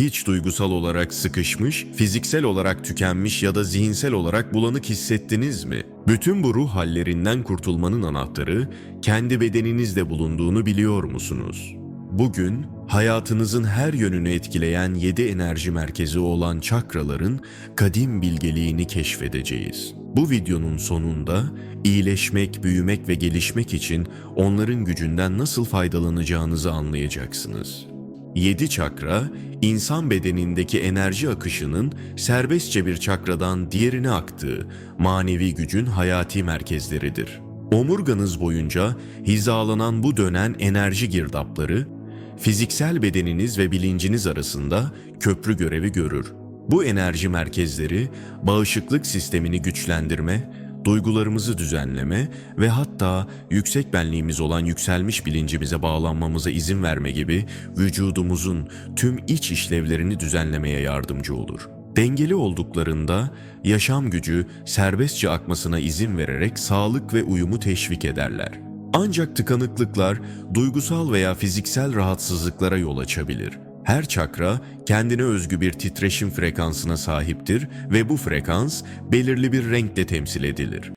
Hiç duygusal olarak sıkışmış, fiziksel olarak tükenmiş ya da zihinsel olarak bulanık hissettiniz mi? Bütün bu ruh hallerinden kurtulmanın anahtarı kendi bedeninizde bulunduğunu biliyor musunuz? Bugün hayatınızın her yönünü etkileyen 7 enerji merkezi olan çakraların kadim bilgeliğini keşfedeceğiz. Bu videonun sonunda iyileşmek, büyümek ve gelişmek için onların gücünden nasıl faydalanacağınızı anlayacaksınız. 7 çakra, insan bedenindeki enerji akışının serbestçe bir çakradan diğerine aktığı manevi gücün hayati merkezleridir. Omurganız boyunca hizalanan bu dönen enerji girdapları, fiziksel bedeniniz ve bilinciniz arasında köprü görevi görür. Bu enerji merkezleri bağışıklık sistemini güçlendirme, duygularımızı düzenleme ve hatta yüksek benliğimiz olan yükselmiş bilincimize bağlanmamıza izin verme gibi vücudumuzun tüm iç işlevlerini düzenlemeye yardımcı olur. Dengeli olduklarında yaşam gücü serbestçe akmasına izin vererek sağlık ve uyumu teşvik ederler. Ancak tıkanıklıklar duygusal veya fiziksel rahatsızlıklara yol açabilir. Her çakra kendine özgü bir titreşim frekansına sahiptir ve bu frekans belirli bir renkle temsil edilir.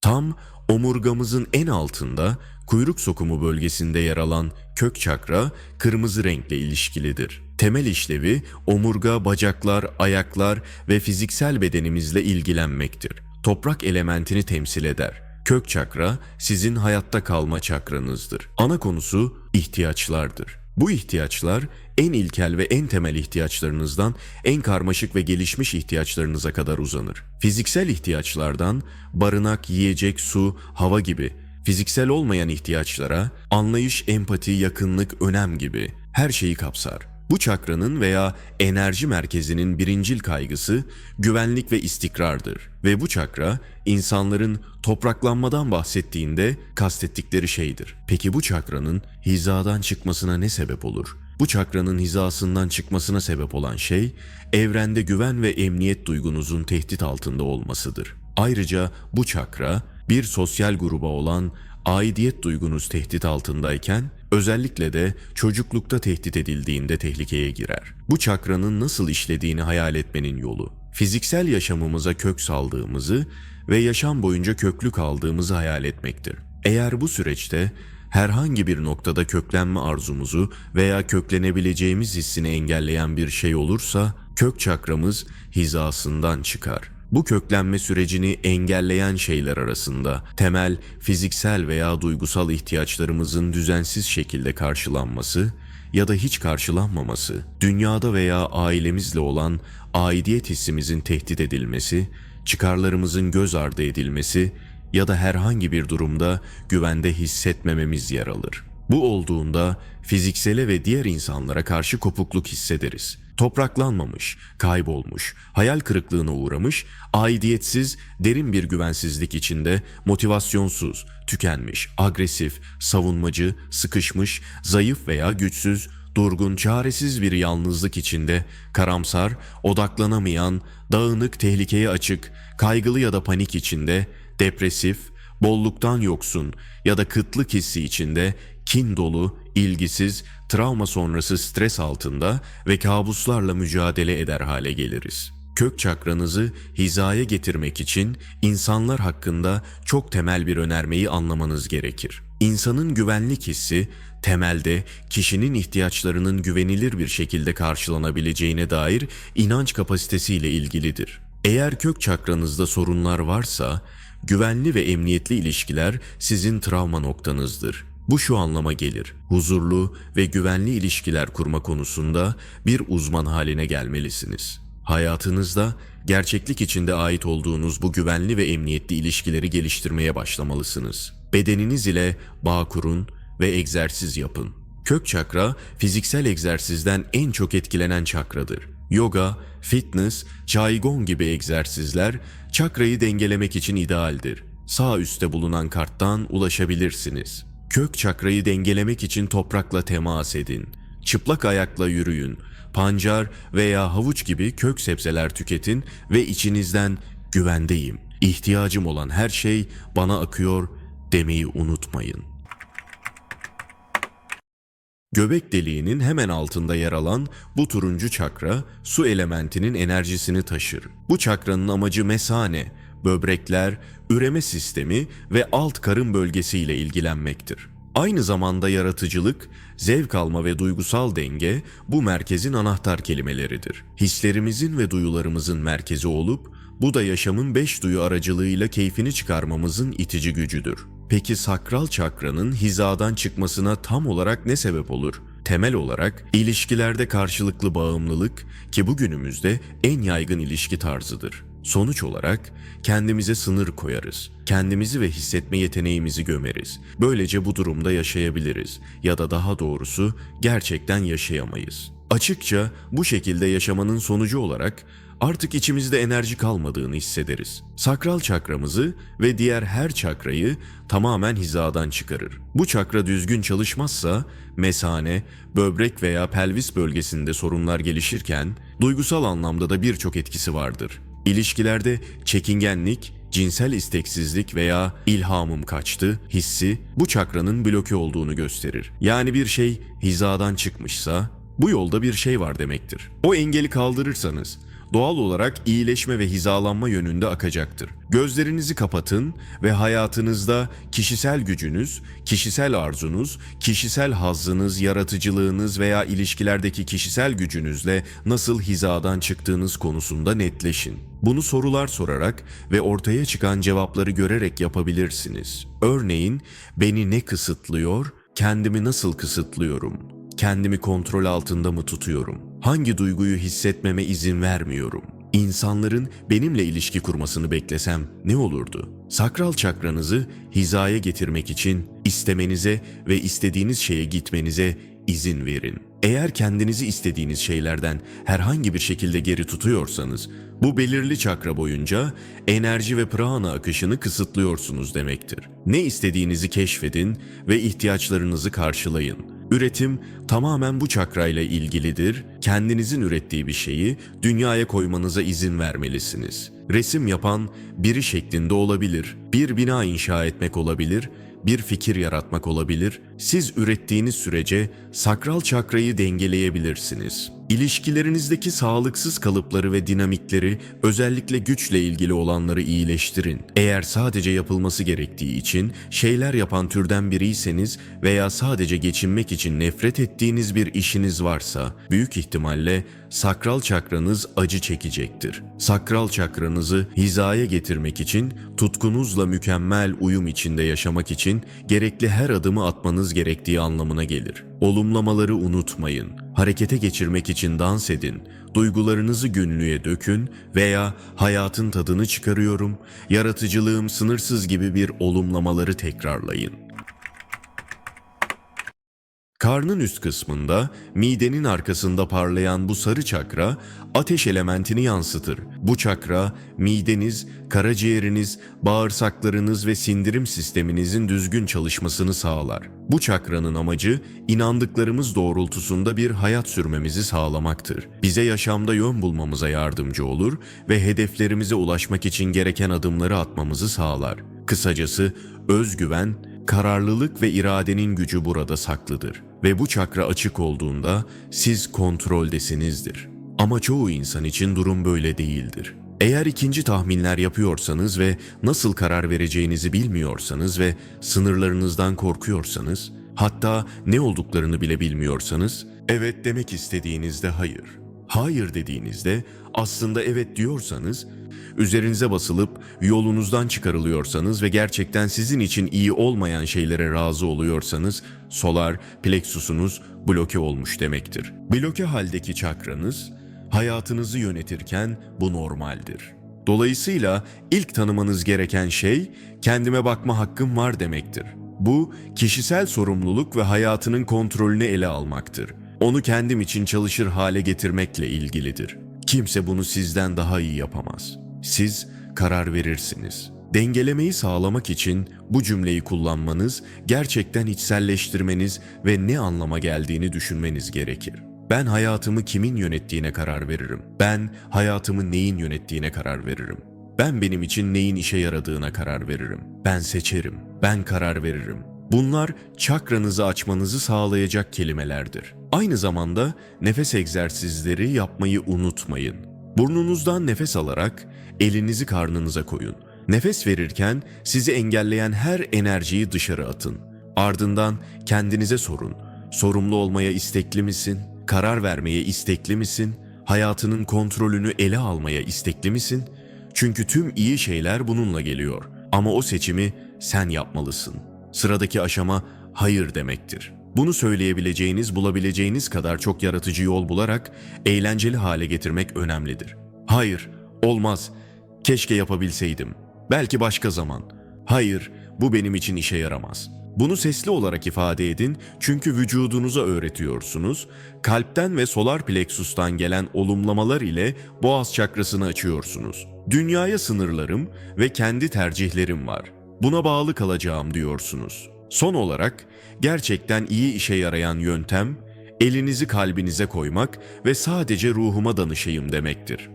Tam omurgamızın en altında kuyruk sokumu bölgesinde yer alan kök çakra kırmızı renkle ilişkilidir. Temel işlevi omurga, bacaklar, ayaklar ve fiziksel bedenimizle ilgilenmektir. Toprak elementini temsil eder. Kök çakra sizin hayatta kalma çakranızdır. Ana konusu ihtiyaçlardır. Bu ihtiyaçlar en ilkel ve en temel ihtiyaçlarınızdan en karmaşık ve gelişmiş ihtiyaçlarınıza kadar uzanır. Fiziksel ihtiyaçlardan barınak, yiyecek, su, hava gibi fiziksel olmayan ihtiyaçlara anlayış, empati, yakınlık, önem gibi her şeyi kapsar. Bu çakranın veya enerji merkezinin birincil kaygısı güvenlik ve istikrardır. Ve bu çakra insanların topraklanmadan bahsettiğinde kastettikleri şeydir. Peki bu çakranın hizadan çıkmasına ne sebep olur? Bu çakranın hizasından çıkmasına sebep olan şey evrende güven ve emniyet duygunuzun tehdit altında olmasıdır. Ayrıca bu çakra bir sosyal gruba olan aidiyet duygunuz tehdit altındayken özellikle de çocuklukta tehdit edildiğinde tehlikeye girer. Bu çakranın nasıl işlediğini hayal etmenin yolu fiziksel yaşamımıza kök saldığımızı ve yaşam boyunca köklü kaldığımızı hayal etmektir. Eğer bu süreçte herhangi bir noktada köklenme arzumuzu veya köklenebileceğimiz hissini engelleyen bir şey olursa kök çakramız hizasından çıkar. Bu köklenme sürecini engelleyen şeyler arasında temel fiziksel veya duygusal ihtiyaçlarımızın düzensiz şekilde karşılanması ya da hiç karşılanmaması, dünyada veya ailemizle olan aidiyet hissimizin tehdit edilmesi, çıkarlarımızın göz ardı edilmesi ya da herhangi bir durumda güvende hissetmememiz yer alır. Bu olduğunda fiziksele ve diğer insanlara karşı kopukluk hissederiz. Topraklanmamış, kaybolmuş, hayal kırıklığına uğramış, aidiyetsiz, derin bir güvensizlik içinde motivasyonsuz, tükenmiş, agresif, savunmacı, sıkışmış, zayıf veya güçsüz, durgun, çaresiz bir yalnızlık içinde, karamsar, odaklanamayan, dağınık, tehlikeye açık, kaygılı ya da panik içinde, depresif, bolluktan yoksun ya da kıtlık hissi içinde, kin dolu, ilgisiz, travma sonrası stres altında ve kabuslarla mücadele eder hale geliriz. Kök çakranızı hizaya getirmek için insanlar hakkında çok temel bir önermeyi anlamanız gerekir. İnsanın güvenlik hissi temelde kişinin ihtiyaçlarının güvenilir bir şekilde karşılanabileceğine dair inanç kapasitesiyle ilgilidir. Eğer kök çakranızda sorunlar varsa, güvenli ve emniyetli ilişkiler sizin travma noktanızdır. Bu şu anlama gelir. Huzurlu ve güvenli ilişkiler kurma konusunda bir uzman haline gelmelisiniz. Hayatınızda gerçeklik içinde ait olduğunuz bu güvenli ve emniyetli ilişkileri geliştirmeye başlamalısınız. Bedeniniz ile bağ kurun ve egzersiz yapın. Kök çakra fiziksel egzersizden en çok etkilenen çakradır. Yoga, fitness, qigong gibi egzersizler çakrayı dengelemek için idealdir. Sağ üstte bulunan karttan ulaşabilirsiniz. Kök çakrayı dengelemek için toprakla temas edin. Çıplak ayakla yürüyün. Pancar veya havuç gibi kök sebzeler tüketin ve içinizden güvendeyim. İhtiyacım olan her şey bana akıyor demeyi unutmayın. Göbek deliğinin hemen altında yer alan bu turuncu çakra su elementinin enerjisini taşır. Bu çakranın amacı mesane, böbrekler, üreme sistemi ve alt karın bölgesiyle ilgilenmektir. Aynı zamanda yaratıcılık, zevk alma ve duygusal denge bu merkezin anahtar kelimeleridir. Hislerimizin ve duyularımızın merkezi olup bu da yaşamın beş duyu aracılığıyla keyfini çıkarmamızın itici gücüdür. Peki sakral çakranın hizadan çıkmasına tam olarak ne sebep olur? Temel olarak ilişkilerde karşılıklı bağımlılık ki bugünümüzde en yaygın ilişki tarzıdır. Sonuç olarak kendimize sınır koyarız. Kendimizi ve hissetme yeteneğimizi gömeriz. Böylece bu durumda yaşayabiliriz ya da daha doğrusu gerçekten yaşayamayız. Açıkça bu şekilde yaşamanın sonucu olarak artık içimizde enerji kalmadığını hissederiz. Sakral çakramızı ve diğer her çakrayı tamamen hizadan çıkarır. Bu çakra düzgün çalışmazsa mesane, böbrek veya pelvis bölgesinde sorunlar gelişirken duygusal anlamda da birçok etkisi vardır. İlişkilerde çekingenlik, cinsel isteksizlik veya ilhamım kaçtı hissi bu çakranın bloke olduğunu gösterir. Yani bir şey hizadan çıkmışsa bu yolda bir şey var demektir. O engeli kaldırırsanız doğal olarak iyileşme ve hizalanma yönünde akacaktır. Gözlerinizi kapatın ve hayatınızda kişisel gücünüz, kişisel arzunuz, kişisel hazzınız, yaratıcılığınız veya ilişkilerdeki kişisel gücünüzle nasıl hizadan çıktığınız konusunda netleşin. Bunu sorular sorarak ve ortaya çıkan cevapları görerek yapabilirsiniz. Örneğin beni ne kısıtlıyor, kendimi nasıl kısıtlıyorum? Kendimi kontrol altında mı tutuyorum? Hangi duyguyu hissetmeme izin vermiyorum? İnsanların benimle ilişki kurmasını beklesem ne olurdu? Sakral çakranızı hizaya getirmek için istemenize ve istediğiniz şeye gitmenize izin verin. Eğer kendinizi istediğiniz şeylerden herhangi bir şekilde geri tutuyorsanız, bu belirli çakra boyunca enerji ve prana akışını kısıtlıyorsunuz demektir. Ne istediğinizi keşfedin ve ihtiyaçlarınızı karşılayın. Üretim tamamen bu çakrayla ilgilidir. Kendinizin ürettiği bir şeyi dünyaya koymanıza izin vermelisiniz. Resim yapan biri şeklinde olabilir. Bir bina inşa etmek olabilir bir fikir yaratmak olabilir. Siz ürettiğiniz sürece sakral çakrayı dengeleyebilirsiniz. İlişkilerinizdeki sağlıksız kalıpları ve dinamikleri, özellikle güçle ilgili olanları iyileştirin. Eğer sadece yapılması gerektiği için şeyler yapan türden biriyseniz veya sadece geçinmek için nefret ettiğiniz bir işiniz varsa, büyük ihtimalle sakral çakranız acı çekecektir. Sakral çakranızı hizaya getirmek için, tutkunuzla mükemmel uyum içinde yaşamak için gerekli her adımı atmanız gerektiği anlamına gelir. Olumlamaları unutmayın. Harekete geçirmek için dans edin. Duygularınızı günlüğe dökün veya hayatın tadını çıkarıyorum, yaratıcılığım sınırsız gibi bir olumlamaları tekrarlayın. Karnın üst kısmında, midenin arkasında parlayan bu sarı çakra ateş elementini yansıtır. Bu çakra mideniz, karaciğeriniz, bağırsaklarınız ve sindirim sisteminizin düzgün çalışmasını sağlar. Bu çakranın amacı inandıklarımız doğrultusunda bir hayat sürmemizi sağlamaktır. Bize yaşamda yön bulmamıza yardımcı olur ve hedeflerimize ulaşmak için gereken adımları atmamızı sağlar. Kısacası özgüven, kararlılık ve iradenin gücü burada saklıdır ve bu çakra açık olduğunda siz kontroldesinizdir. Ama çoğu insan için durum böyle değildir. Eğer ikinci tahminler yapıyorsanız ve nasıl karar vereceğinizi bilmiyorsanız ve sınırlarınızdan korkuyorsanız, hatta ne olduklarını bile bilmiyorsanız, evet demek istediğinizde hayır. Hayır dediğinizde aslında evet diyorsanız, üzerinize basılıp yolunuzdan çıkarılıyorsanız ve gerçekten sizin için iyi olmayan şeylere razı oluyorsanız, solar plexusunuz bloke olmuş demektir. Bloke haldeki çakranız, hayatınızı yönetirken bu normaldir. Dolayısıyla ilk tanımanız gereken şey kendime bakma hakkım var demektir. Bu kişisel sorumluluk ve hayatının kontrolünü ele almaktır. Onu kendim için çalışır hale getirmekle ilgilidir. Kimse bunu sizden daha iyi yapamaz. Siz karar verirsiniz. Dengelemeyi sağlamak için bu cümleyi kullanmanız, gerçekten içselleştirmeniz ve ne anlama geldiğini düşünmeniz gerekir. Ben hayatımı kimin yönettiğine karar veririm. Ben hayatımı neyin yönettiğine karar veririm. Ben benim için neyin işe yaradığına karar veririm. Ben seçerim. Ben karar veririm. Bunlar çakranızı açmanızı sağlayacak kelimelerdir. Aynı zamanda nefes egzersizleri yapmayı unutmayın. Burnunuzdan nefes alarak elinizi karnınıza koyun. Nefes verirken sizi engelleyen her enerjiyi dışarı atın. Ardından kendinize sorun. Sorumlu olmaya istekli misin? Karar vermeye istekli misin? Hayatının kontrolünü ele almaya istekli misin? Çünkü tüm iyi şeyler bununla geliyor. Ama o seçimi sen yapmalısın. Sıradaki aşama hayır demektir. Bunu söyleyebileceğiniz, bulabileceğiniz kadar çok yaratıcı yol bularak eğlenceli hale getirmek önemlidir. Hayır, olmaz. Keşke yapabilseydim. Belki başka zaman. Hayır, bu benim için işe yaramaz. Bunu sesli olarak ifade edin çünkü vücudunuza öğretiyorsunuz. Kalpten ve solar plexus'tan gelen olumlamalar ile boğaz çakrasını açıyorsunuz. Dünyaya sınırlarım ve kendi tercihlerim var. Buna bağlı kalacağım diyorsunuz. Son olarak gerçekten iyi işe yarayan yöntem elinizi kalbinize koymak ve sadece ruhuma danışayım demektir.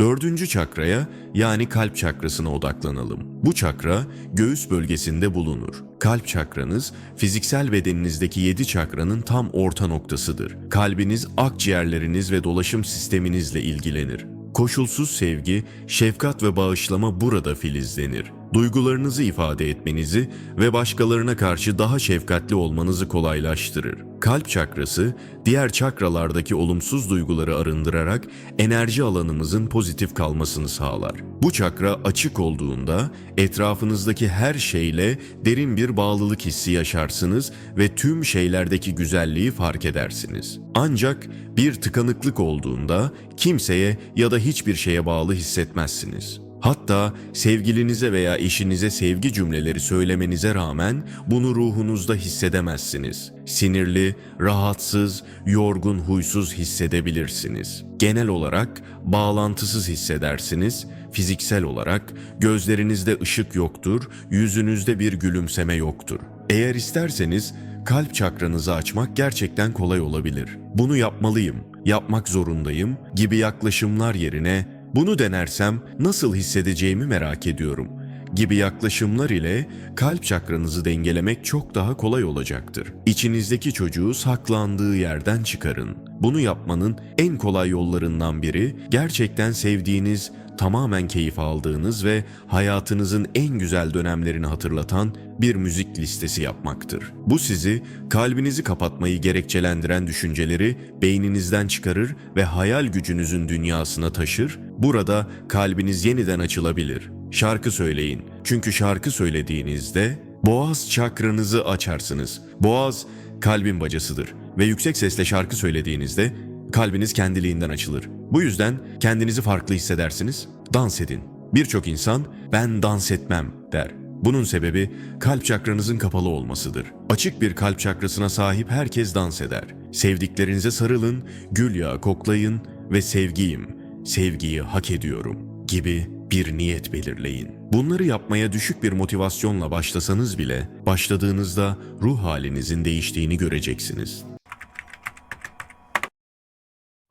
Dördüncü çakraya yani kalp çakrasına odaklanalım. Bu çakra göğüs bölgesinde bulunur. Kalp çakranız fiziksel bedeninizdeki yedi çakranın tam orta noktasıdır. Kalbiniz akciğerleriniz ve dolaşım sisteminizle ilgilenir. Koşulsuz sevgi, şefkat ve bağışlama burada filizlenir. Duygularınızı ifade etmenizi ve başkalarına karşı daha şefkatli olmanızı kolaylaştırır. Kalp çakrası, diğer çakralardaki olumsuz duyguları arındırarak enerji alanımızın pozitif kalmasını sağlar. Bu çakra açık olduğunda etrafınızdaki her şeyle derin bir bağlılık hissi yaşarsınız ve tüm şeylerdeki güzelliği fark edersiniz. Ancak bir tıkanıklık olduğunda kimseye ya da hiçbir şeye bağlı hissetmezsiniz. Hatta sevgilinize veya eşinize sevgi cümleleri söylemenize rağmen bunu ruhunuzda hissedemezsiniz. Sinirli, rahatsız, yorgun, huysuz hissedebilirsiniz. Genel olarak bağlantısız hissedersiniz. Fiziksel olarak gözlerinizde ışık yoktur, yüzünüzde bir gülümseme yoktur. Eğer isterseniz kalp çakranızı açmak gerçekten kolay olabilir. Bunu yapmalıyım, yapmak zorundayım gibi yaklaşımlar yerine bunu denersem nasıl hissedeceğimi merak ediyorum gibi yaklaşımlar ile kalp çakranızı dengelemek çok daha kolay olacaktır. İçinizdeki çocuğu saklandığı yerden çıkarın. Bunu yapmanın en kolay yollarından biri gerçekten sevdiğiniz, tamamen keyif aldığınız ve hayatınızın en güzel dönemlerini hatırlatan bir müzik listesi yapmaktır. Bu sizi kalbinizi kapatmayı gerekçelendiren düşünceleri beyninizden çıkarır ve hayal gücünüzün dünyasına taşır. Burada kalbiniz yeniden açılabilir. Şarkı söyleyin. Çünkü şarkı söylediğinizde boğaz çakranızı açarsınız. Boğaz kalbin bacasıdır ve yüksek sesle şarkı söylediğinizde kalbiniz kendiliğinden açılır. Bu yüzden kendinizi farklı hissedersiniz. Dans edin. Birçok insan ben dans etmem der. Bunun sebebi kalp çakranızın kapalı olmasıdır. Açık bir kalp çakrasına sahip herkes dans eder. Sevdiklerinize sarılın, gül yağı koklayın ve sevgiyim, sevgiyi hak ediyorum gibi bir niyet belirleyin. Bunları yapmaya düşük bir motivasyonla başlasanız bile başladığınızda ruh halinizin değiştiğini göreceksiniz.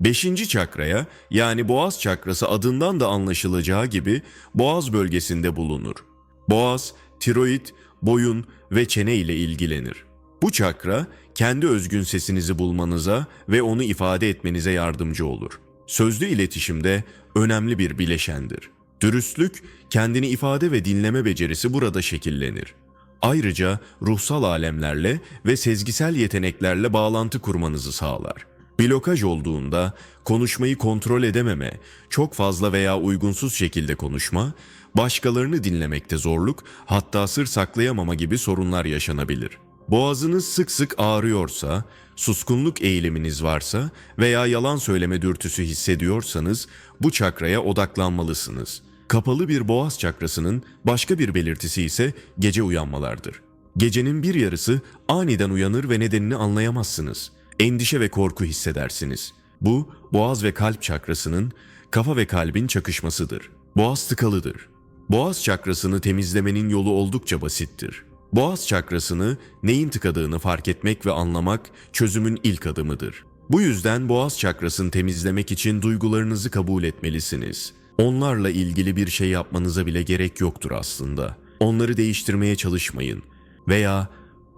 Beşinci çakraya yani boğaz çakrası adından da anlaşılacağı gibi boğaz bölgesinde bulunur. Boğaz, tiroid, boyun ve çene ile ilgilenir. Bu çakra kendi özgün sesinizi bulmanıza ve onu ifade etmenize yardımcı olur. Sözlü iletişimde önemli bir bileşendir. Dürüstlük, kendini ifade ve dinleme becerisi burada şekillenir. Ayrıca ruhsal alemlerle ve sezgisel yeteneklerle bağlantı kurmanızı sağlar. Blokaj olduğunda konuşmayı kontrol edememe, çok fazla veya uygunsuz şekilde konuşma, başkalarını dinlemekte zorluk, hatta sır saklayamama gibi sorunlar yaşanabilir. Boğazınız sık sık ağrıyorsa, suskunluk eğiliminiz varsa veya yalan söyleme dürtüsü hissediyorsanız bu çakraya odaklanmalısınız. Kapalı bir boğaz çakrasının başka bir belirtisi ise gece uyanmalardır. Gecenin bir yarısı aniden uyanır ve nedenini anlayamazsınız. Endişe ve korku hissedersiniz. Bu boğaz ve kalp çakrasının kafa ve kalbin çakışmasıdır. Boğaz tıkalıdır. Boğaz çakrasını temizlemenin yolu oldukça basittir. Boğaz çakrasını neyin tıkadığını fark etmek ve anlamak çözümün ilk adımıdır. Bu yüzden boğaz çakrasını temizlemek için duygularınızı kabul etmelisiniz. Onlarla ilgili bir şey yapmanıza bile gerek yoktur aslında. Onları değiştirmeye çalışmayın veya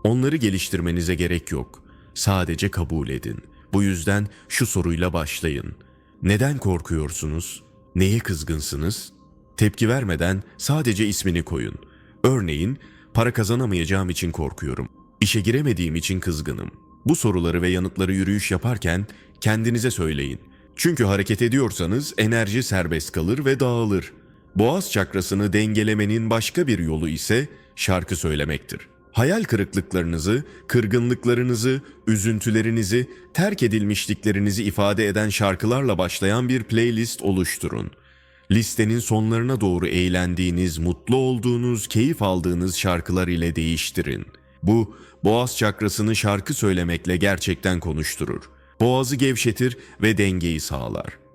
onları geliştirmenize gerek yok. Sadece kabul edin. Bu yüzden şu soruyla başlayın. Neden korkuyorsunuz? Neye kızgınsınız? Tepki vermeden sadece ismini koyun. Örneğin, para kazanamayacağım için korkuyorum. İşe giremediğim için kızgınım. Bu soruları ve yanıtları yürüyüş yaparken kendinize söyleyin. Çünkü hareket ediyorsanız enerji serbest kalır ve dağılır. Boğaz çakrasını dengelemenin başka bir yolu ise şarkı söylemektir. Hayal kırıklıklarınızı, kırgınlıklarınızı, üzüntülerinizi, terk edilmişliklerinizi ifade eden şarkılarla başlayan bir playlist oluşturun. Listenin sonlarına doğru eğlendiğiniz, mutlu olduğunuz, keyif aldığınız şarkılar ile değiştirin. Bu, boğaz çakrasını şarkı söylemekle gerçekten konuşturur. Boğazı gevşetir ve dengeyi sağlar.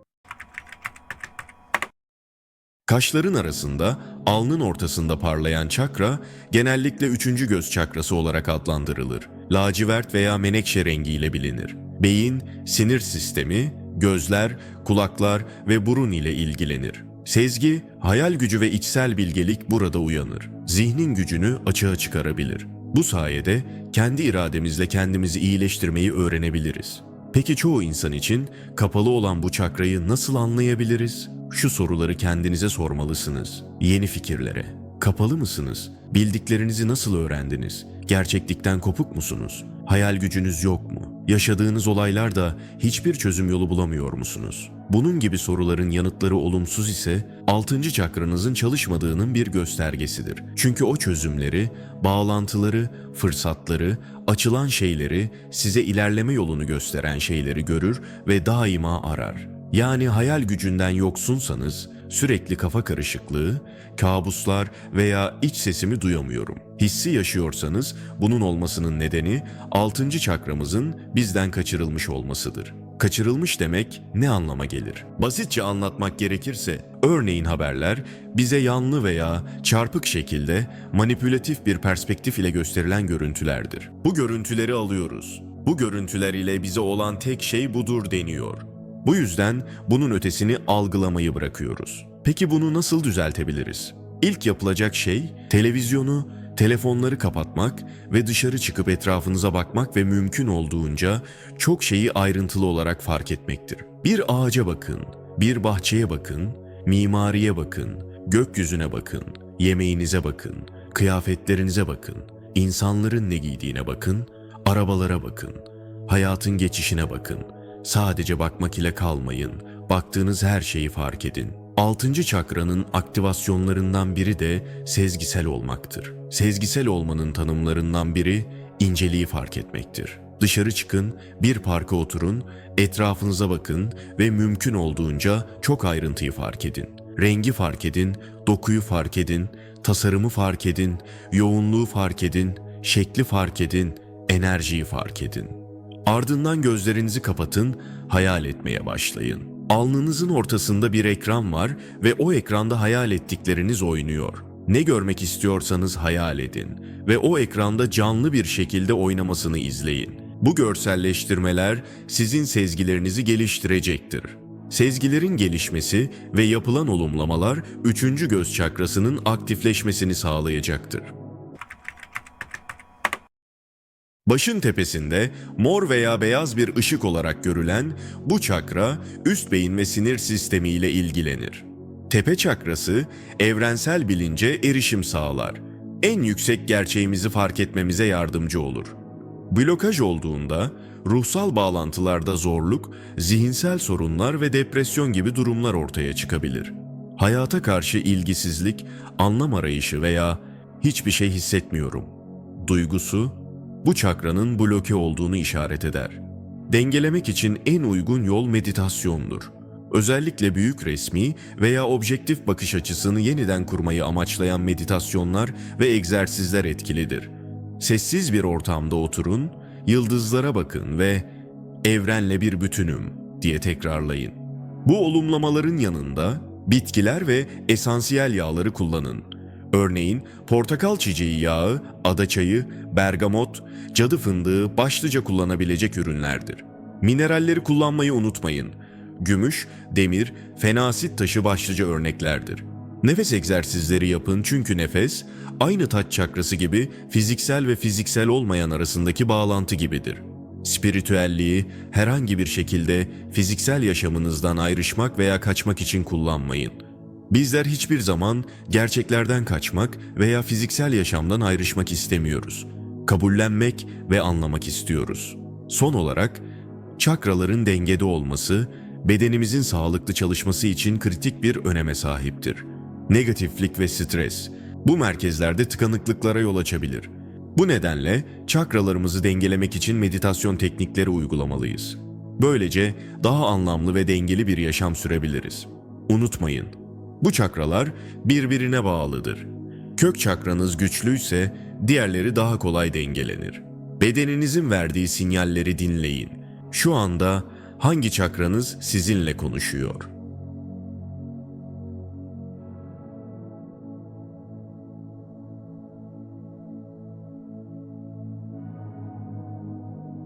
Kaşların arasında, alnın ortasında parlayan çakra genellikle üçüncü göz çakrası olarak adlandırılır. Lacivert veya menekşe rengiyle bilinir. Beyin, sinir sistemi, gözler, kulaklar ve burun ile ilgilenir. Sezgi, hayal gücü ve içsel bilgelik burada uyanır. Zihnin gücünü açığa çıkarabilir. Bu sayede kendi irademizle kendimizi iyileştirmeyi öğrenebiliriz. Peki çoğu insan için kapalı olan bu çakrayı nasıl anlayabiliriz? Şu soruları kendinize sormalısınız. Yeni fikirlere. Kapalı mısınız? Bildiklerinizi nasıl öğrendiniz? Gerçeklikten kopuk musunuz? Hayal gücünüz yok mu? Yaşadığınız olaylarda hiçbir çözüm yolu bulamıyor musunuz? Bunun gibi soruların yanıtları olumsuz ise 6. çakranızın çalışmadığının bir göstergesidir. Çünkü o çözümleri, bağlantıları, fırsatları, açılan şeyleri, size ilerleme yolunu gösteren şeyleri görür ve daima arar. Yani hayal gücünden yoksunsanız sürekli kafa karışıklığı, kabuslar veya iç sesimi duyamıyorum. Hissi yaşıyorsanız bunun olmasının nedeni 6. çakramızın bizden kaçırılmış olmasıdır. Kaçırılmış demek ne anlama gelir? Basitçe anlatmak gerekirse, örneğin haberler bize yanlı veya çarpık şekilde manipülatif bir perspektif ile gösterilen görüntülerdir. Bu görüntüleri alıyoruz. Bu görüntüler ile bize olan tek şey budur deniyor. Bu yüzden bunun ötesini algılamayı bırakıyoruz. Peki bunu nasıl düzeltebiliriz? İlk yapılacak şey televizyonu, telefonları kapatmak ve dışarı çıkıp etrafınıza bakmak ve mümkün olduğunca çok şeyi ayrıntılı olarak fark etmektir. Bir ağaca bakın, bir bahçeye bakın, mimariye bakın, gökyüzüne bakın, yemeğinize bakın, kıyafetlerinize bakın, insanların ne giydiğine bakın, arabalara bakın, hayatın geçişine bakın. Sadece bakmak ile kalmayın. Baktığınız her şeyi fark edin. Altıncı çakranın aktivasyonlarından biri de sezgisel olmaktır. Sezgisel olmanın tanımlarından biri inceliği fark etmektir. Dışarı çıkın, bir parka oturun, etrafınıza bakın ve mümkün olduğunca çok ayrıntıyı fark edin. Rengi fark edin, dokuyu fark edin, tasarımı fark edin, yoğunluğu fark edin, şekli fark edin, enerjiyi fark edin. Ardından gözlerinizi kapatın, hayal etmeye başlayın. Alnınızın ortasında bir ekran var ve o ekranda hayal ettikleriniz oynuyor. Ne görmek istiyorsanız hayal edin ve o ekranda canlı bir şekilde oynamasını izleyin. Bu görselleştirmeler sizin sezgilerinizi geliştirecektir. Sezgilerin gelişmesi ve yapılan olumlamalar üçüncü göz çakrasının aktifleşmesini sağlayacaktır. Başın tepesinde mor veya beyaz bir ışık olarak görülen bu çakra üst beyin ve sinir sistemi ile ilgilenir. Tepe çakrası evrensel bilince erişim sağlar. En yüksek gerçeğimizi fark etmemize yardımcı olur. Blokaj olduğunda ruhsal bağlantılarda zorluk, zihinsel sorunlar ve depresyon gibi durumlar ortaya çıkabilir. Hayata karşı ilgisizlik, anlam arayışı veya hiçbir şey hissetmiyorum duygusu bu çakranın bloke olduğunu işaret eder. Dengelemek için en uygun yol meditasyondur. Özellikle büyük resmi veya objektif bakış açısını yeniden kurmayı amaçlayan meditasyonlar ve egzersizler etkilidir. Sessiz bir ortamda oturun, yıldızlara bakın ve evrenle bir bütünüm diye tekrarlayın. Bu olumlamaların yanında bitkiler ve esansiyel yağları kullanın. Örneğin portakal çiçeği yağı, ada çayı, bergamot, cadı fındığı başlıca kullanabilecek ürünlerdir. Mineralleri kullanmayı unutmayın. Gümüş, demir, fenasit taşı başlıca örneklerdir. Nefes egzersizleri yapın çünkü nefes aynı taç çakrası gibi fiziksel ve fiziksel olmayan arasındaki bağlantı gibidir. Spiritüelliği herhangi bir şekilde fiziksel yaşamınızdan ayrışmak veya kaçmak için kullanmayın. Bizler hiçbir zaman gerçeklerden kaçmak veya fiziksel yaşamdan ayrışmak istemiyoruz. Kabullenmek ve anlamak istiyoruz. Son olarak çakraların dengede olması bedenimizin sağlıklı çalışması için kritik bir öneme sahiptir. Negatiflik ve stres bu merkezlerde tıkanıklıklara yol açabilir. Bu nedenle çakralarımızı dengelemek için meditasyon teknikleri uygulamalıyız. Böylece daha anlamlı ve dengeli bir yaşam sürebiliriz. Unutmayın, bu çakralar birbirine bağlıdır. Kök çakranız güçlüyse diğerleri daha kolay dengelenir. Bedeninizin verdiği sinyalleri dinleyin. Şu anda hangi çakranız sizinle konuşuyor?